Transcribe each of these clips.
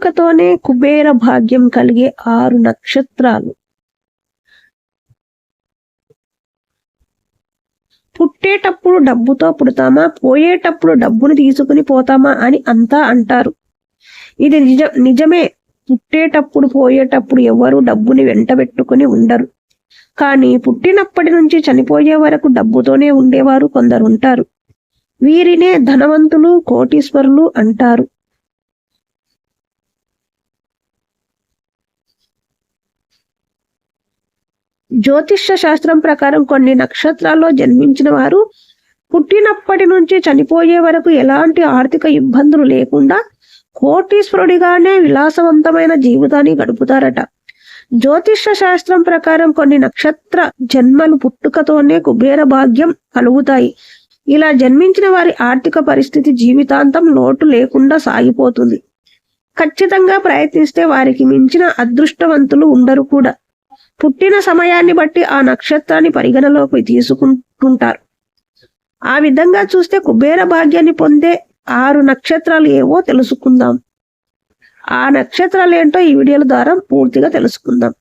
పుట్టుకతోనే కుబేర భాగ్యం కలిగే ఆరు నక్షత్రాలు. పుట్టేటప్పుడు డబ్బుతో పుడతామా? పోయేటప్పుడు డబ్బును తీసుకుని పోతామా అని అంతా అంటారు. ఇది నిజ నిజమే. పుట్టేటప్పుడు పోయేటప్పుడు ఎవరు డబ్బుని వెంటబెట్టుకుని ఉండరు. కానీ పుట్టినప్పటి నుంచి చనిపోయే వరకు డబ్బుతోనే ఉండేవారు కొందరు ఉంటారు. వీరినే ధనవంతులు కోటీశ్వరులు అంటారు. జ్యోతిష్య శాస్త్రం ప్రకారం కొన్ని నక్షత్రాల్లో జన్మించిన వారు పుట్టినప్పటి నుంచి చనిపోయే వరకు ఎలాంటి ఆర్థిక ఇబ్బందులు లేకుండా కోటీశ్వరుడిగానే విలాసవంతమైన జీవితాన్ని గడుపుతారట. జ్యోతిష్య శాస్త్రం ప్రకారం కొన్ని నక్షత్ర జన్మలు పుట్టుకతోనే కుబేర భాగ్యం కలుగుతాయి. ఇలా జన్మించిన వారి ఆర్థిక పరిస్థితి జీవితాంతం లోటు లేకుండా సాగిపోతుంది. ఖచ్చితంగా ప్రయత్నిస్తే వారికి మించిన అదృష్టవంతులు ఉండరు కూడా. పుట్టిన సమయాన్ని బట్టి ఆ నక్షత్రాన్ని పరిగణలోకి తీసుకుంటుంటారు. ఆ విధంగా చూస్తే కుబేర భాగ్యాన్ని పొందే ఆరు నక్షత్రాలు ఏవో తెలుసుకుందాం. ఆ నక్షత్రాలు ఏంటో ఈ వీడియోల ద్వారా పూర్తిగా తెలుసుకుందాం.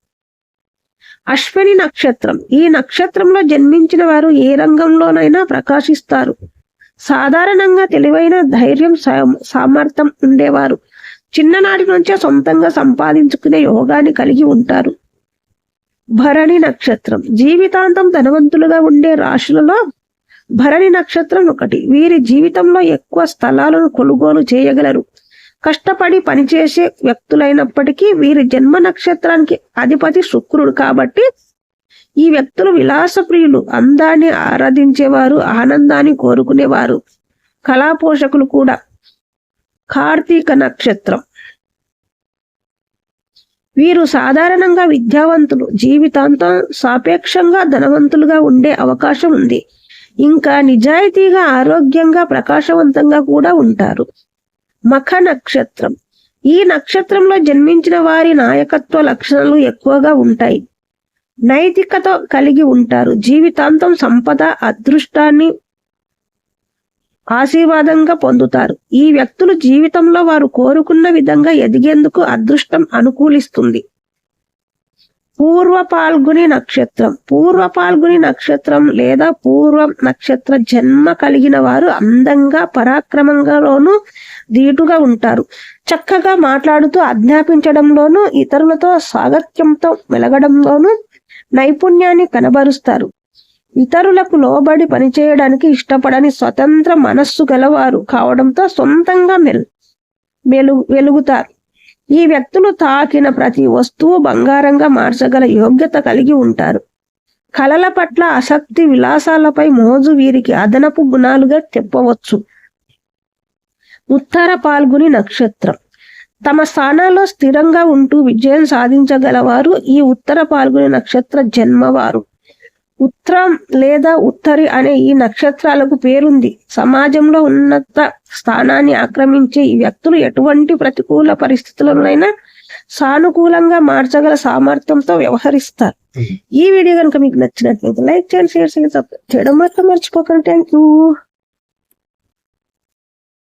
అశ్విని నక్షత్రం. ఈ నక్షత్రంలో జన్మించిన వారు ఏ రంగంలోనైనా ప్రకాశిస్తారు. సాధారణంగా తెలివైన ధైర్యం సామర్థ్యం ఉండేవారు. చిన్ననాటి నుంచే సొంతంగా సంపాదించుకునే యోగాన్ని కలిగి ఉంటారు. భరణి నక్షత్రం. జీవితాంతం ధనవంతులుగా ఉండే రాశులలో భరణి నక్షత్రం ఒకటి. వీరి జీవితంలో ఎక్కువ స్థలాలను కొనుగోలు చేయగలరు. కష్టపడి పనిచేసే వ్యక్తులైనప్పటికీ వీరి జన్మ నక్షత్రానికి అధిపతి శుక్రుడు కాబట్టి ఈ వ్యక్తులు విలాసప్రియులు. అందాన్ని ఆరాధించేవారు ఆనందాన్ని కోరుకునేవారు. కళా పోషకులు కూడా. కార్తీక నక్షత్రం. వీరు సాధారణంగా విద్యావంతులు జీవితాంతం సాపేక్షంగా ధనవంతులుగా ఉండే అవకాశం ఉంది. ఇంకా నిజాయితీగా ఆరోగ్యంగా ప్రకాశవంతంగా కూడా ఉంటారు. మఖ నక్షత్రం. ఈ నక్షత్రంలో జన్మించిన వారి నాయకత్వ లక్షణాలు ఎక్కువగా ఉంటాయి. నైతికత కలిగి ఉంటారు. జీవితాంతం సంపద అదృష్టాన్ని ఆశీర్వాదంగా పొందుతారు. ఈ వ్యక్తులు జీవితంలో వారు కోరుకున్న విధంగా ఎదిగేందుకు అదృష్టం అనుకూలిస్తుంది. పూర్వ పాల్గొని నక్షత్రం. పూర్వ పాల్గొని నక్షత్రం లేదా పూర్వ నక్షత్ర జన్మ కలిగిన వారు అందంగా పరాక్రమంగాలోను ధీటుగా ఉంటారు. చక్కగా మాట్లాడుతూ ఆజ్ఞాపించడంలోనూ ఇతరులతో సాగత్యంతో మెలగడంలోనూ నైపుణ్యాన్ని కనబరుస్తారు. ఇతరులకు లోబడి పనిచేయడానికి ఇష్టపడని స్వతంత్ర మనస్సు గలవారు కావడంతో సొంతంగా మెల్ వెలుగుతారు. ఈ వ్యక్తులు తాకిన ప్రతి వస్తువు బంగారంగా మార్చగల యోగ్యత కలిగి ఉంటారు. కళల పట్ల ఆసక్తి విలాసాలపై మోజు వీరికి అదనపు గుణాలుగా చెప్పవచ్చు ఉత్తర పాల్గొని నక్షత్రం. తమ స్థానాల్లో స్థిరంగా ఉంటూ విజయం సాధించగలవారు ఈ ఉత్తర పాల్గొని నక్షత్ర జన్మవారు. ఉత్తరం లేదా ఉత్తరి అనే ఈ నక్షత్రాలకు పేరుంది. సమాజంలో ఉన్నత స్థానాన్ని ఆక్రమించే ఈ వ్యక్తులు ఎటువంటి ప్రతికూల పరిస్థితులనైనా సానుకూలంగా మార్చగల సామర్థ్యంతో వ్యవహరిస్తారు. ఈ వీడియో కనుక మీకు నచ్చినట్లయితే లైక్ చేయండి షేర్ చేయండి చేయడం మాత్రం మర్చిపోకండి. Thank you